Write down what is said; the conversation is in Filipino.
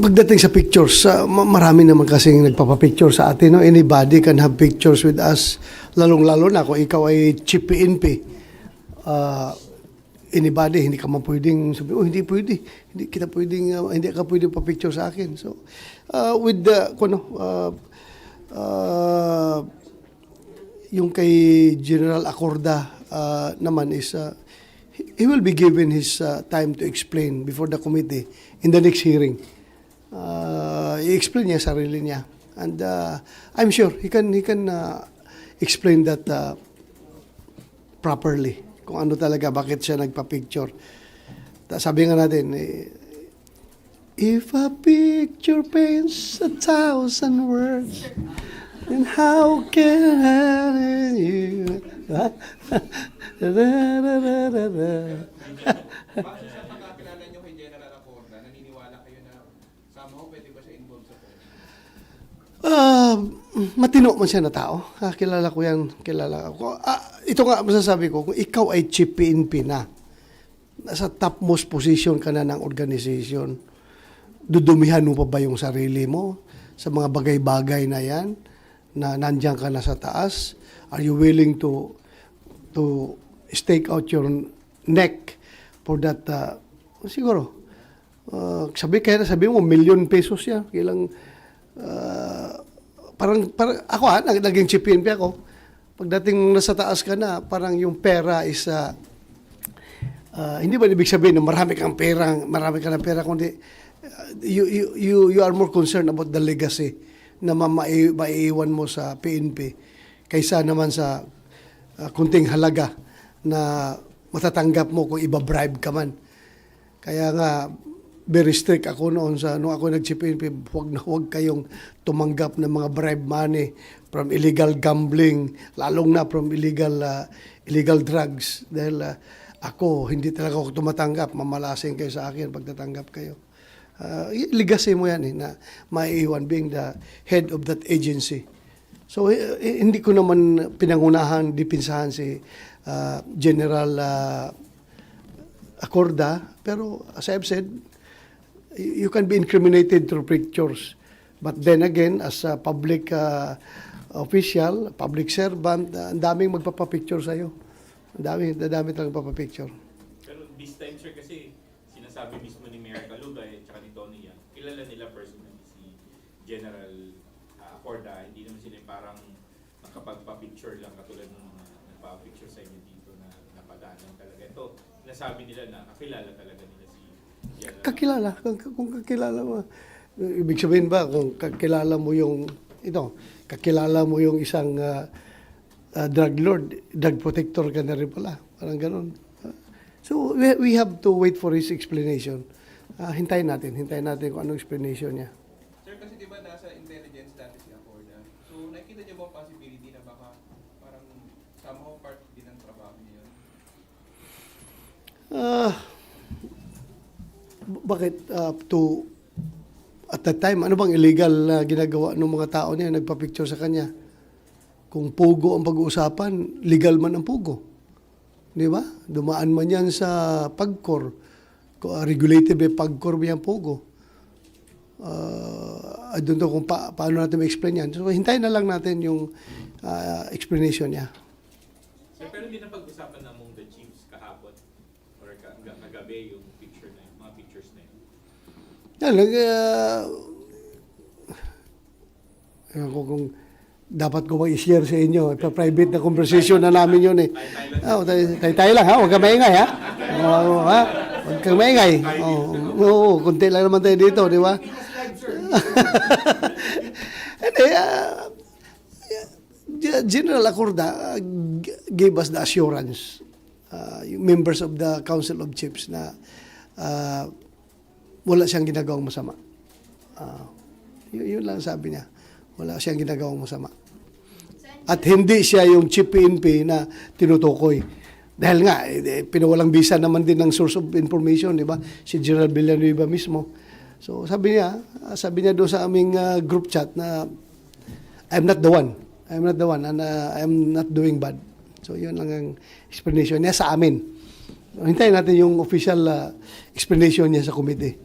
pagdating sa pictures, ma- marami naman kasing nagpapapicture sa atin. No? Anybody can have pictures with us. Lalong-lalo na kung ikaw ay chief PNP. Uh, anybody, hindi ka man pwedeng sabi, oh, hindi pwede. Hindi kita pwedeng, uh, hindi ka pwedeng pa-picture sa akin. So, uh, with the, kuno, uh, uh, yung kay General Acorda uh, naman is, uh, he will be given his uh, time to explain before the committee in the next hearing. Uh, i-explain niya sarili niya. And uh, I'm sure he can, he can uh, explain that uh, properly. Kung ano talaga, bakit siya nagpa-picture. Sabi nga natin, eh, If a picture paints a thousand words, then how can I you? Base sa pagkakilala nyo kay General Acorda, naniniwala kayo na somehow pwede ba siya involved sa police? Ah, matino man siya na tao. Ah, kilala ko yan, kilala ko. Ah, ito nga masasabi ko, kung ikaw ay chief PNP na, nasa topmost position ka na ng organization, dudumihan mo pa ba yung sarili mo sa mga bagay-bagay na yan, na nandiyan ka na sa taas? Are you willing to to stake out your neck for that? ah, siguro, Uh, sabi kaya sabi mo million pesos yan. Kailang uh, parang, parang ako ha, nag- naging chief PNP ako. Pagdating nasa taas ka na, parang yung pera is uh, hindi ba ibig sabihin na marami kang pera, marami ka ng pera kundi uh, you, you, you, you are more concerned about the legacy na maiiwan mo sa PNP kaysa naman sa uh, kunting halaga na matatanggap mo kung iba-bribe ka man. Kaya nga, very strict ako noon sa, nung ako nag-CPNP, huwag na huwag kayong tumanggap ng mga bribe money from illegal gambling, lalong na from illegal uh, illegal drugs. Dahil uh, ako, hindi talaga ako tumatanggap, mamalasing kayo sa akin pag tatanggap kayo. Uh, legacy mo yan eh, na maiiwan being the head of that agency. So, eh, eh, hindi ko naman pinangunahan, dipinsahan si uh, General uh, Acorda, pero as I've said, you can be incriminated through pictures. But then again, as a public uh, official, public servant, uh, ang daming magpapapicture sa'yo. Ang dami, ang dami talagang papapicture. Pero this time, sir, kasi sinasabi mismo ni Mayor Calugay at saka ni Tony Yang, kilala nila personally si General uh, Acorda. Hindi naman sila parang nakapagpa-picture lang katulad ng mga nagpa-picture sa inyo dito na napadaan lang talaga. Ito, nasabi nila na kakilala talaga nila si. Kakilala, kung, kung kakilala mo. Ibig sabihin ba, kung kakilala mo yung, ito, kakilala mo yung isang uh, uh, drug lord, drug protector ka na rin pala. Parang ganun. So, we, we have to wait for his explanation. Uh, hintayin natin, hintayin natin kung anong explanation niya. Sir, kasi di ba nasa intelligence dati si Acorda? So, nakikita niyo ba possibility na baka parang somehow part din ng trabaho niyo yun? Ah, b- bakit uh, to at that time ano bang illegal na ginagawa ng mga tao niya nagpa-picture sa kanya? Kung pugo ang pag-uusapan, legal man ang pugo. Di ba? Dumaan man yan sa pagkor. Uh, regulated by pagkor ba yan pugo. Uh, I don't know kung pa- paano natin ma-explain yan. So, hintayin na lang natin yung uh, explanation niya. Pero hindi na pag-usapan na among the chiefs kahapon or ka- ga- yung picture na yun, mga pictures na yun. Yan, nag, uh, ewan ko kung dapat ko bang i-share sa inyo. Pa-private na conversation na namin yun eh. Oh, tayo, tayo, tayo lang ha, huwag kang maingay ha. Oo, ha? Huwag kang maingay. Oo, oh, kunti lang naman tayo dito, di ba? Hindi, ah, General Acorda uh, gave us the assurance, uh, yung members of the Council of Chiefs na uh, wala siyang ginagawang masama. Ah, yun, yun lang sabi niya. Wala siyang ginagawang masama. At hindi siya yung chief PNP na tinutukoy. Dahil nga, eh, pinawalang bisa naman din ng source of information, di ba? Si General Villanueva mismo. So sabi niya, ah, sabi niya doon sa aming ah, group chat na I'm not the one. I'm not the one and uh, I'm not doing bad. So yun lang ang explanation niya sa amin. Hintayin natin yung official ah, explanation niya sa committee.